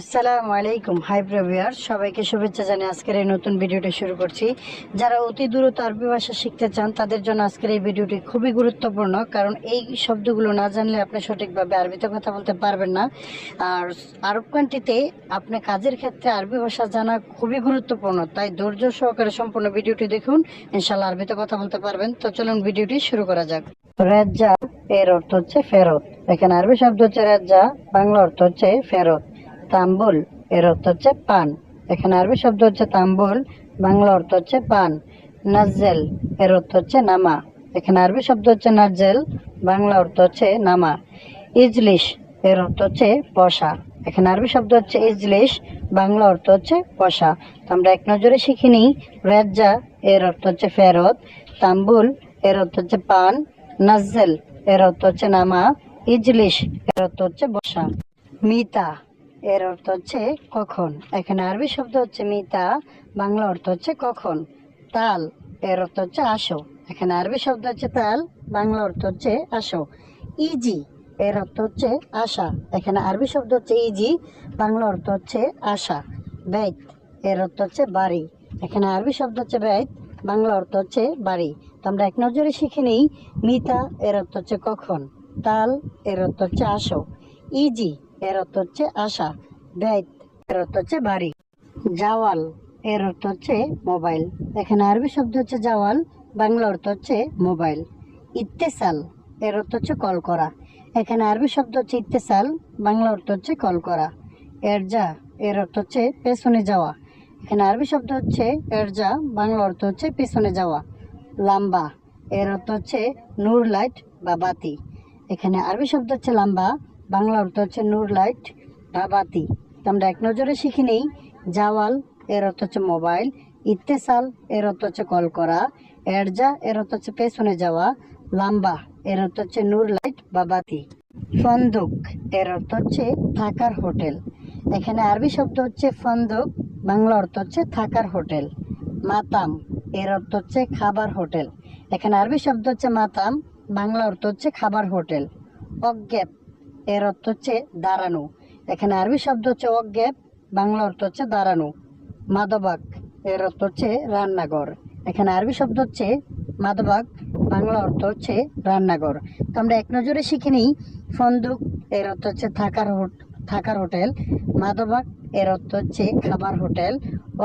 আসসালামু আলাইকুম। হাই প্রভিয়ার সবাইকে শুভেচ্ছা জানিয়ে আজকের এই নতুন ভিডিওটি শুরু করছি। যারা অতি দ্রুত আরবি ভাষা শিখতে চান, তাদের জন্য আজকের এই ভিডিওটি খুবই গুরুত্বপূর্ণ, কারণ এই শব্দগুলো না জানলে আপনি সঠিকভাবে আরবিতে কথা বলতে পারবেন না। আর আরব কান্ট্রিতে আপনি কাজের ক্ষেত্রে আরবি ভাষা জানা খুবই গুরুত্বপূর্ণ, তাই ধৈর্য সহকারে সম্পূর্ণ ভিডিওটি দেখুন ইনশাল্লাহ আরবিতে কথা বলতে পারবেন। তো চলুন ভিডিওটি শুরু করা যাক। রেজ্জা, এর অর্থ হচ্ছে ফেরত। এখানে আরবি শব্দ হচ্ছে রেজ্জা, বাংলা অর্থ হচ্ছে ফেরত। তাম্বুল এর অর্থ হচ্ছে পান এখানে আরবি শব্দ হচ্ছে তাম্বুল বাংলা অর্থ হচ্ছে পান নাজেল এর অর্থ হচ্ছে নামা এখানে আরবি শব্দ হচ্ছে নাজেল বাংলা অর্থ হচ্ছে নামা ইজলিশ এর অর্থ হচ্ছে পশা এখানে আরবি শব্দ হচ্ছে ইজলিশ বাংলা অর্থ হচ্ছে পশা তো আমরা এক নজরে শিখে নিই এর অর্থ হচ্ছে ফেরত তাম্বুল এর অর্থ হচ্ছে পান নাজেল এর অর্থ হচ্ছে নামা ইজলিশ এর অর্থ হচ্ছে বসা মিতা এর অর্থ হচ্ছে কখন এখানে আরবি শব্দ হচ্ছে মিতা বাংলা অর্থ হচ্ছে কখন তাল এর অর্থ হচ্ছে আসো এখানে আরবি শব্দ হচ্ছে তাল বাংলা অর্থ হচ্ছে আসো ইজি এর অর্থ হচ্ছে আশা এখানে আরবি শব্দ হচ্ছে ইজি বাংলা অর্থ হচ্ছে আশা বেত এর অর্থ হচ্ছে বাড়ি এখানে আরবি শব্দ হচ্ছে বেত বাংলা অর্থ হচ্ছে বাড়ি তো আমরা এক নজরে শিখে নিই মিতা এর অর্থ হচ্ছে কখন তাল এর অর্থ হচ্ছে আসো ইজি এর অর্থ হচ্ছে আশা। বেত এর অর্থ হচ্ছে বাড়ি। জাওয়াল এর অর্থ হচ্ছে মোবাইল। এখানে আরবি শব্দ হচ্ছে জাওয়াল, বাংলা অর্থ হচ্ছে মোবাইল। ইত্তেসাল এর অর্থ হচ্ছে কল করা এখানে আরবি শব্দ হচ্ছে ইত্তেসাল, বাংলা অর্থ হচ্ছে কল করা এরজা এর অর্থ হচ্ছে পেছনে যাওয়া। এখানে আরবি শব্দ হচ্ছে এরজা, বাংলা অর্থ হচ্ছে পেছনে যাওয়া। লাম্বা এর অর্থ হচ্ছে নূর লাইট বা বাতি। এখানে আরবি শব্দ হচ্ছে লাম্বা বাংলা অর্থ হচ্ছে নূর লাইট বা বাতি তো আমরা এক নজরে শিখে নেই, জাওয়াল এর অর্থ হচ্ছে মোবাইল, ইত্তেসাল এর অর্থ হচ্ছে কল করা, এরজা এর অর্থ হচ্ছে পেছনে যাওয়া, লাম্বা এর অর্থ হচ্ছে নূর লাইট বা বাতি। ফন্দুক এর অর্থ হচ্ছে থাকার হোটেল। এখানে আরবি শব্দ হচ্ছে ফন্দুক, বাংলা অর্থ হচ্ছে থাকার হোটেল। মাতাম এর অর্থ হচ্ছে খাবার হোটেল। এখানে আরবি শব্দ হচ্ছে মাতাম, বাংলা অর্থ হচ্ছে খাবার হোটেল। অজ্ঞাপ এর অর্থ হচ্ছে দাঁড়ানো। এখানে আরবি শব্দ হচ্ছে অজ্ঞাপ বাংলা অর্থ হচ্ছে দাঁড়ানো। মাদবাক, এর অর্থ হচ্ছে রান্নাঘর। এখানে আরবি শব্দ হচ্ছে মাদবাক, বাংলা অর্থ হচ্ছে রান্নাঘর। তো আমরা এক নজরে শিখে নিই, ফন্দুক, এর অর্থ হচ্ছে থাকার থাকার হোটেল। মাদবাক, এর অর্থ হচ্ছে খাবার হোটেল।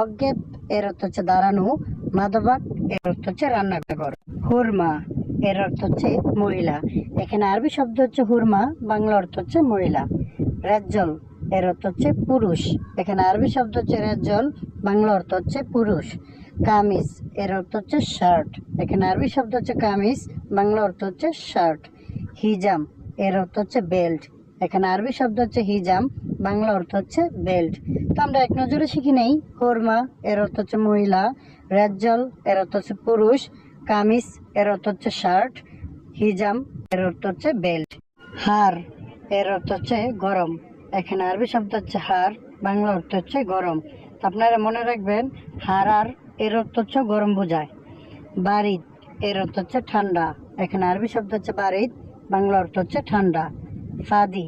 অজ্ঞাপ এর অর্থ হচ্ছে দাঁড়ানো। মাদবাক, এর অর্থ হচ্ছে রান্নাঘর। হুরমা এর অর্থ হচ্ছে মহিলা এখানে আরবি শব্দ হচ্ছে হুরমা বাংলা অর্থ হচ্ছে মহিলা রাজ্জল এর অর্থ হচ্ছে পুরুষ এখানে আরবি শব্দ হচ্ছে রাজ্জল বাংলা অর্থ হচ্ছে পুরুষ কামিজ এর অর্থ হচ্ছে শার্ট এখানে আরবি শব্দ হচ্ছে কামিজ বাংলা অর্থ হচ্ছে শার্ট হিজাম এর অর্থ হচ্ছে বেল্ট এখানে আরবি শব্দ হচ্ছে হিজাম বাংলা অর্থ হচ্ছে বেল্ট তো আমরা এক নজরে শিখি নেই হরমা এর অর্থ হচ্ছে মহিলা রাজ্জল এর অর্থ হচ্ছে পুরুষ কামিজ এর অর্থ হচ্ছে শার্ট হিজাম এর অর্থ হচ্ছে বেল্ট হার এর অর্থ হচ্ছে গরম এখানে আরবি শব্দ হচ্ছে হার বাংলা অর্থ হচ্ছে গরম আপনারা মনে রাখবেন হার আর এর অর্থ হচ্ছে গরম বোঝায় বারিদ এর অর্থ হচ্ছে ঠান্ডা এখানে আরবি শব্দ হচ্ছে বারিদ বাংলা অর্থ হচ্ছে ঠান্ডা ফাদি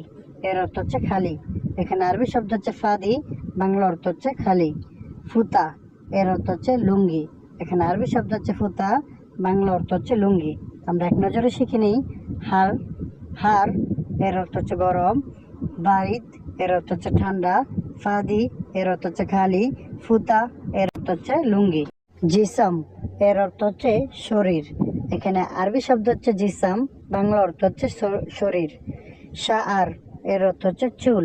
এর অর্থ হচ্ছে খালি এখানে আরবি শব্দ হচ্ছে ফাদি বাংলা অর্থ হচ্ছে খালি ফুতা এর অর্থ হচ্ছে লুঙ্গি এখানে আরবি শব্দ হচ্ছে ফুতা বাংলা অর্থ হচ্ছে লুঙ্গি আমরা এক নজরে শিখে নিই হার হার এর অর্থ হচ্ছে গরম বারিদ এর অর্থ হচ্ছে ঠান্ডা ফাদি এর অর্থ হচ্ছে খালি ফুতা এর অর্থ হচ্ছে লুঙ্গি জিসম এর অর্থ হচ্ছে শরীর এখানে আরবি শব্দ হচ্ছে জিসাম বাংলা অর্থ হচ্ছে শরীর শাআর এর অর্থ হচ্ছে চুল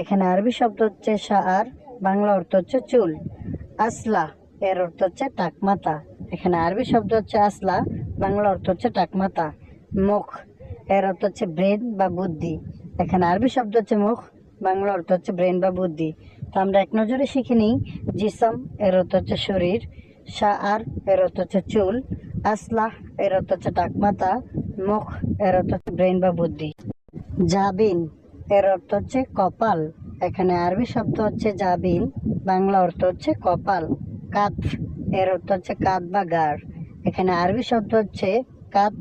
এখানে আরবি শব্দ হচ্ছে শাআর বাংলা অর্থ হচ্ছে চুল আসলা এর অর্থ হচ্ছে টাকমাতা এখানে আরবি শব্দ হচ্ছে আসলা, বাংলা অর্থ হচ্ছে টাকমাতা, মুখ। এর অর্থ হচ্ছে ব্রেন বা বুদ্ধি। এখানে আরবি শব্দ হচ্ছে মুখ, বাংলা অর্থ হচ্ছে ব্রেন বা বুদ্ধি। তো আমরা এক নজরে শিখে নিই, জিসম এর অর্থ হচ্ছে শরীর, শাআর এর অর্থ হচ্ছে চুল, আসলা এর অর্থ হচ্ছে টাকমাতা, মুখ এর অর্থ হচ্ছে ব্রেন বা বুদ্ধি। জাবিন এর অর্থ হচ্ছে কপাল, এখানে আরবি শব্দ হচ্ছে জাবিন, বাংলা অর্থ হচ্ছে কপাল কাত এর অর্থ হচ্ছে কাত বা গাড় এখানে আরবি শব্দ হচ্ছে কাত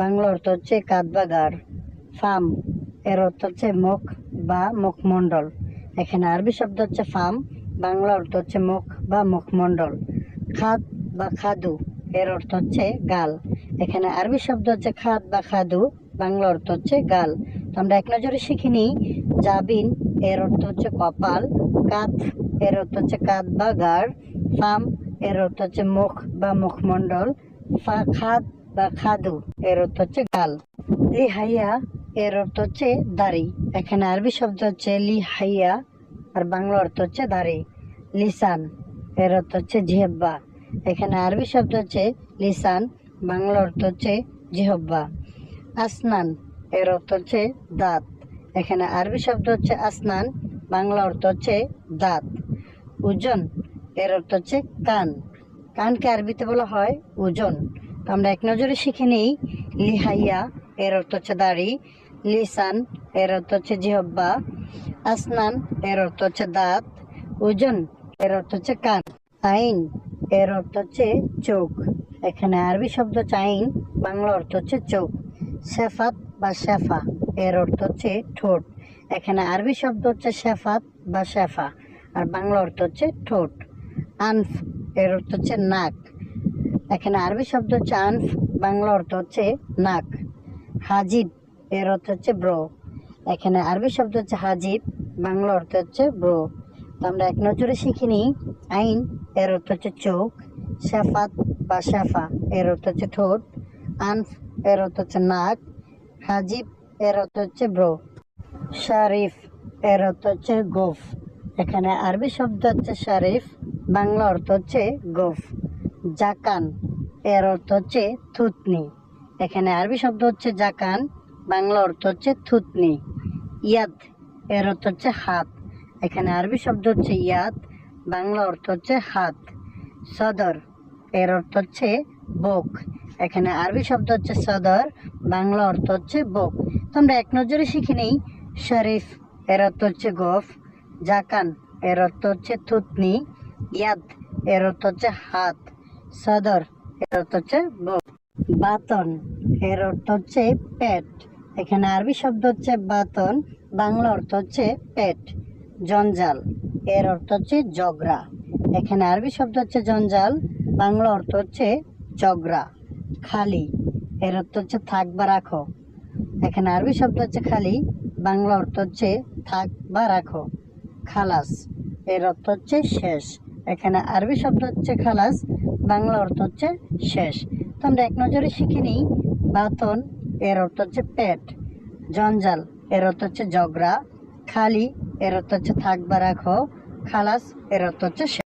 বাংলা অর্থ হচ্ছে কাত বা গাড় ফাম, এর অর্থ হচ্ছে মুখ বা মুখমণ্ডল। এখানে আরবি শব্দ হচ্ছে ফাম, বাংলা অর্থ হচ্ছে মুখ বা মুখমণ্ডল। খাদ বা খাদু, এর অর্থ হচ্ছে গাল। এখানে আরবি শব্দ হচ্ছে খাদ বা খাদু, বাংলা অর্থ হচ্ছে গাল। তো আমরা এক নজরে শিখে নিই, জাবিন, এর অর্থ হচ্ছে কপাল। কাত, এর অর্থ হচ্ছে কাত বা গাড় ফাম এর অর্থ হচ্ছে মুখ বা মুখমণ্ডল, ফা খাদ বা খাদু এর অর্থ হচ্ছে গাল। লি হাইয়া এর অর্থ হচ্ছে দাড়ি। এখানে আরবি শব্দ হচ্ছে লি হাইয়া আর বাংলা অর্থ হচ্ছে দাড়ি। লিসান এর অর্থ হচ্ছে জিহব্বা এখানে আরবি শব্দ হচ্ছে লিসান, বাংলা অর্থ হচ্ছে জিহব্বা আসনান এর অর্থ হচ্ছে দাঁত। এখানে আরবি শব্দ হচ্ছে আসনান, বাংলা অর্থ হচ্ছে দাঁত। ওজন এর অর্থ হচ্ছে কান। কানকে আরবিতে বলা হয় ওজন। তো আমরা এক নজরে শিখে নিই, লিহাইয়া, এর অর্থ হচ্ছে দাড়ি। লিসান, এর অর্থ হচ্ছে জিহব্বা। আসনান, এর অর্থ হচ্ছে দাঁত। ওজন, এর অর্থ হচ্ছে কান। আইন, এর অর্থ হচ্ছে চোখ। এখানে আরবি শব্দ হচ্ছে আইন, বাংলা অর্থ হচ্ছে চোখ। শেফাত বা শেফা এর অর্থ হচ্ছে ঠোঁট। এখানে আরবি শব্দ হচ্ছে শেফাত বা শেফা আর বাংলা অর্থ হচ্ছে ঠোঁট। আনফ, এর অর্থ হচ্ছে নাক। এখানে আরবি শব্দ হচ্ছে আনফ, বাংলা অর্থ হচ্ছে নাক। হাজিব, এর অর্থ হচ্ছে ব্রো। এখানে আরবি শব্দ হচ্ছে হাজিব, বাংলা অর্থ হচ্ছে ব্রো। তো আমরা এক নজরে শিখিনি আইন, এর অর্থ হচ্ছে চোখ। শেফাত বা শেফা, এর অর্থ হচ্ছে ঠোঁট। আনফ, এর অর্থ হচ্ছে নাক। হাজিব, এর অর্থ হচ্ছে ব্রো। শারিফ, এর অর্থ হচ্ছে গোফ। এখানে আরবি শব্দ হচ্ছে শারিফ বাংলা অর্থ হচ্ছে গোফ। জাকান, এর অর্থ হচ্ছে থুতনি। এখানে আরবি শব্দ হচ্ছে জাকান, বাংলা অর্থ হচ্ছে থুতনি। ইয়াদ, এর অর্থ হচ্ছে হাত। এখানে আরবি শব্দ হচ্ছে ইয়াদ, বাংলা অর্থ হচ্ছে হাত। সদর, এর অর্থ হচ্ছে বুক। এখানে আরবি শব্দ হচ্ছে সদর, বাংলা অর্থ হচ্ছে বুক। তো আমরা এক নজরে শিখে নেই, শরীফ, এর অর্থ হচ্ছে গফ। জাকান, এর অর্থ হচ্ছে থুতনি। ইয়াদ, এর অর্থ হচ্ছে হাত। সদর, এর অর্থ হচ্ছে বুক। বাতন, এর অর্থ হচ্ছে পেট। এখানে আরবি শব্দ হচ্ছে বাতন, বাংলা অর্থ হচ্ছে পেট। জঞ্জাল, এর অর্থ হচ্ছে জগরা এখানে আরবি শব্দ হচ্ছে জঞ্জাল, বাংলা অর্থ হচ্ছে জগরা খালি, এর অর্থ হচ্ছে থাক বা রাখো। এখানে আরবি শব্দ হচ্ছে খালি, বাংলা অর্থ হচ্ছে থাক বা রাখো। খালাস, এর অর্থ হচ্ছে শেষ। এখানে আরবি শব্দ হচ্ছে খালাস, বাংলা অর্থ হচ্ছে শেষ। তো আমরা এক নজরে শিখে নিই, বাতন এর অর্থ হচ্ছে পেট, জঞ্জাল এর অর্থ হচ্ছে জগরা খালি এর অর্থ হচ্ছে থাক বা রাখো, খালাস এর অর্থ হচ্ছে শেষ